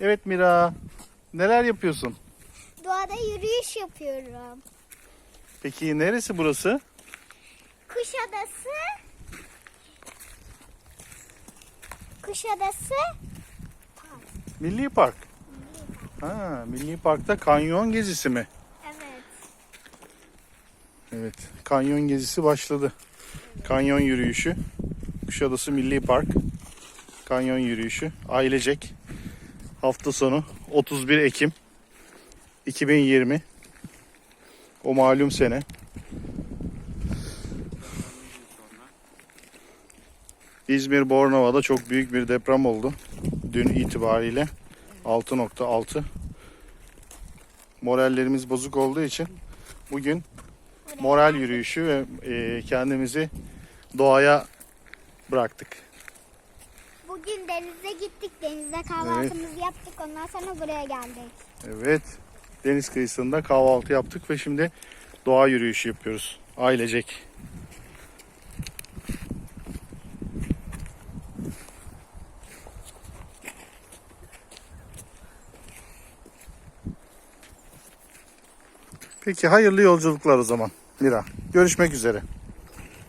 Evet Mira. Neler yapıyorsun? Doğada yürüyüş yapıyorum. Peki neresi burası? Kuşadası. Kuşadası. Milli Park. Ha, Milli Park'ta kanyon gezisi mi? Evet. Evet. Kanyon gezisi başladı. Kanyon yürüyüşü. Kuşadası Milli Park. Kanyon yürüyüşü. Ailecek. Hafta sonu 31 Ekim 2020. O malum sene. İzmir Bornova'da çok büyük bir deprem oldu. Dün itibariyle 6.6. Morallerimiz bozuk olduğu için bugün moral yürüyüşü ve e, kendimizi doğaya bıraktık. Bugün denize gittik. Denizde kahvaltımızı yaptık. Ondan sonra buraya geldik. Evet, deniz kıyısında kahvaltı yaptık ve şimdi doğa yürüyüşü yapıyoruz ailecek. Peki hayırlı yolculuklar o zaman Mira. Görüşmek üzere.